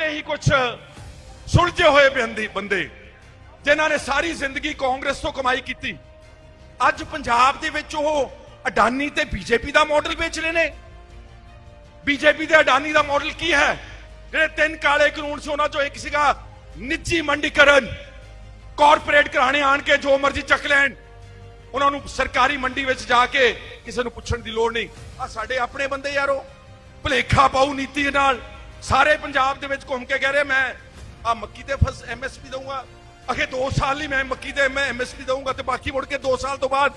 ਤੇ ਹੀ ਕੁਝ ਸੁਲਝੇ ਹੋਏ ਬੰਦੇ ਬੰਦੇ, ਜਿਨ੍ਹਾਂ ਨੇ ਸਾਰੀ ਜ਼ਿੰਦਗੀ ਕਾਂਗਰਸ ਤੋਂ ਕਮਾਈ ਕੀਤੀ। ਅੱਜ ਪੰਜਾਬ ਦੇ ਵਿੱਚ ਉਹ ਅਡਾਨੀ ਤੇ ਬੀਜੇਪੀ ਦਾ ਮਾਡਲ ਵੇਚ ਰਹੇ ਨੇ। ਬੀਜੇਪੀ ਦੇ ਅਡਾਨੀ ਦਾ ਮਾਡਲ ਕੀ ਹੈ? ਜਿਹੜੇ ਤਿੰਨ ਕਾਲੇ ਕਾਨੂੰਨ ਸੀ, ਉਹਨਾਂ ਚੋਂ ਇੱਕ ਸੀਗਾ ਨਿੱਜੀ ਮੰਡੀਕਰਨ। ਕਾਰਪੋਰੇਟ ਘਰਾਣੇ ਆਣ ਕੇ ਜੋ ਮਰਜ਼ੀ ਚੱਕ ਲੈਣ। ਉਹਨਾਂ ਨੂੰ ਸਰਕਾਰੀ ਮੰਡੀ ਵਿੱਚ ਜਾ ਕੇ ਕਿਸੇ ਨੂੰ ਪੁੱਛਣ ਦੀ ਲੋੜ ਨਹੀਂ। ਆ ਸਾਡੇ ਆਪਣੇ ਬੰਦੇ ਯਾਰੋ। ਭਲੇਖਾ ਪਾਉ ਨੀਤੀ ਨਾਲ। ਸਾਰੇ ਪੰਜਾਬ ਦੇ ਵਿੱਚ ਘੁੰਮ ਕੇ ਕਹਿ ਰਹੇ, ਮੈਂ ਆ ਮੱਕੀ ਤੇ ਫਸ ਐਮਐਸਪੀ ਦਊਂਗਾ। ਅਖੇ 2 ਸਾਲ ਲਈ ਮੈਂ ਮੱਕੀ ਤੇ ਮੈਂ ਐਮਐਸਪੀ ਦਊਂਗਾ ਤੇ ਬਾਕੀ ਮੁੜ ਕੇ 2 ਸਾਲ ਤੋਂ ਬਾਅਦ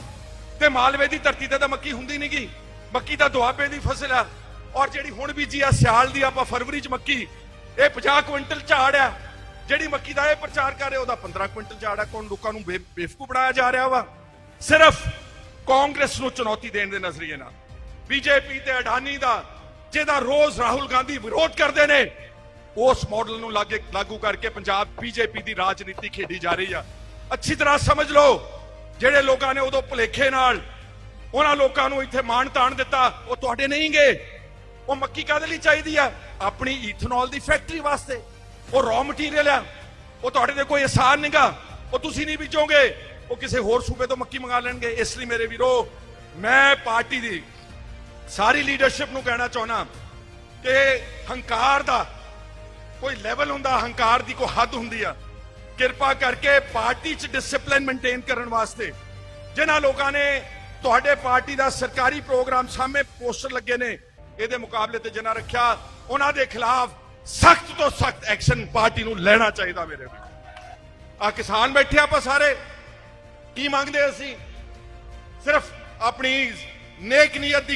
ਤੇ ਮਾਲਵੇ ਦੀ ਧਰਤੀ ਤੇ ਤਾਂ ਮੱਕੀ ਹੁੰਦੀ ਨਹੀਂਗੀ ਮੱਕੀ ਤਾਂ ਦੁਆਬੇ ਦੀ ਫਸਲ ਆ। ਔਰ ਜਿਹੜੀ ਹੁਣ ਬੀਜੀ ਆ, ਸਿਆਲ ਦੀ ਆਪਾਂ ਫਰਵਰੀ ਚ ਮੱਕੀ, ਇਹ 50 ਕੁਇੰਟਲ ਝਾੜ ਆ। ਜਿਹੜੀ ਮੱਕੀ ਦਾ ਇਹ ਪ੍ਰਚਾਰ ਕਰ ਰਿਹਾ, ਉਹਦਾ 15 ਕੁਇੰਟਲ ਝਾੜ ਆ। ਕੌਣ ਲੋਕਾਂ ਨੂੰ ਬੇ- ਬੇਵਕੂਫ ਬਣਾਇਆ ਜਾ ਰਿਹਾ ਵਾ? ਸਿਰਫ ਕਾਂਗਰਸ ਨੂੰ ਚੁਣੌਤੀ ਦੇਣ ਦੇ ਨਜ਼ਰੀਏ ਨਾਲ। ਬੀਜੇਪੀ ਤੇ ਅਡਾਨੀ ਦਾ ਜਿਹਦਾ ਰੋਜ਼ ਰਾਹੁਲ ਗਾਂਧੀ ਵਿਰੋਧ ਕਰਦੇ ਨੇ, ਉਸ ਮਾਡਲ ਨੂੰ ਲਾਗੇ ਲਾਗੂ ਕਰਕੇ ਪੰਜਾਬ ਬੀਜੇਪੀ ਦੀ ਰਾਜਨੀਤੀ ਖੇਡੀ ਜਾ ਰਹੀ ਆ। ਅੱਛੀ ਤਰ੍ਹਾਂ ਸਮਝ ਲਓ, ਜਿਹੜੇ ਲੋਕਾਂ ਨੇ ਉਦੋਂ ਭੁਲੇਖੇ ਨਾਲ ਉਹਨਾਂ ਲੋਕਾਂ ਨੂੰ ਇੱਥੇ ਮਾਣ ਤਾਣ ਦਿੱਤਾ, ਉਹ ਤੁਹਾਡੇ ਨਹੀਂ ਗਏ ਉਹ ਮੱਕੀ ਕਾਦੇ ਲਈ ਚਾਹੀਦੀ ਆ? ਆਪਣੀ ਈਥਨੋਲ ਦੀ ਫੈਕਟਰੀ ਵਾਸਤੇ। ਉਹ ਰॉ ਮਟੀਰੀਅਲ ਆ। ਉਹ ਤੁਹਾਡੇ ਤੇ ਕੋਈ ਆਸਾਨ ਨਹੀਂਗਾ ਉਹ ਤੁਸੀਂ ਨਹੀਂ ਬੀਜੋਗੇ। ਉਹ ਕਿਸੇ ਹੋਰ ਸੂਬੇ ਤੋਂ ਮੱਕੀ ਮੰਗਾ ਲੈਣਗੇ। ਇਸ ਲਈ ਮੇਰੇ ਵੀਰੋ, ਮੈਂ ਪਾਰਟੀ ਦੀ ਸਾਰੀ ਲੀਡਰਸ਼ਿਪ ਨੂੰ ਕਹਿਣਾ ਚਾਹੁੰਦਾ ਕਿ ਹੰਕਾਰ ਦਾ ਕੋਈ ਲੈਵਲ ਹੁੰਦਾ, ਹੰਕਾਰ ਦੀ ਕੋਈ ਹੱਦ ਹੁੰਦੀ ਆ। ਕਿਰਪਾ ਕਰਕੇ ਪਾਰਟੀ 'ਚ ਡਿਸਪਲਿਨ ਮੇਨਟੇਨ ਕਰਨ ਵਾਸਤੇ ਜਿਨ੍ਹਾਂ ਲੋਕਾਂ ਨੇ ਤੁਹਾਡੇ ਪਾਰਟੀ ਦਾ ਸਰਕਾਰੀ ਪ੍ਰੋਗਰਾਮ ਸਾਹਮਣੇ ਪੋਸਟਰ ਲੱਗੇ ਨੇ, ਇਹਦੇ ਮੁਕਾਬਲੇ ਤੇ ਜਨਾ ਰੱਖਿਆ, ਉਹਨਾਂ ਦੇ ਖਿਲਾਫ ਸਖਤ ਤੋਂ ਸਖਤ ਐਕਸ਼ਨ ਪਾਰਟੀ ਨੂੰ ਲੈਣਾ ਚਾਹੀਦਾ ਮੇਰੇ ਵੀਰ। ਆ ਕਿਸਾਨ ਬੈਠੇ ਆਪਾਂ ਸਾਰੇ। ਕੀ ਮੰਗਦੇ ਅਸੀਂ? ਸਿਰਫ ਆਪਣੀ ਨੇਕ ਨੀਅਤ ਦੀ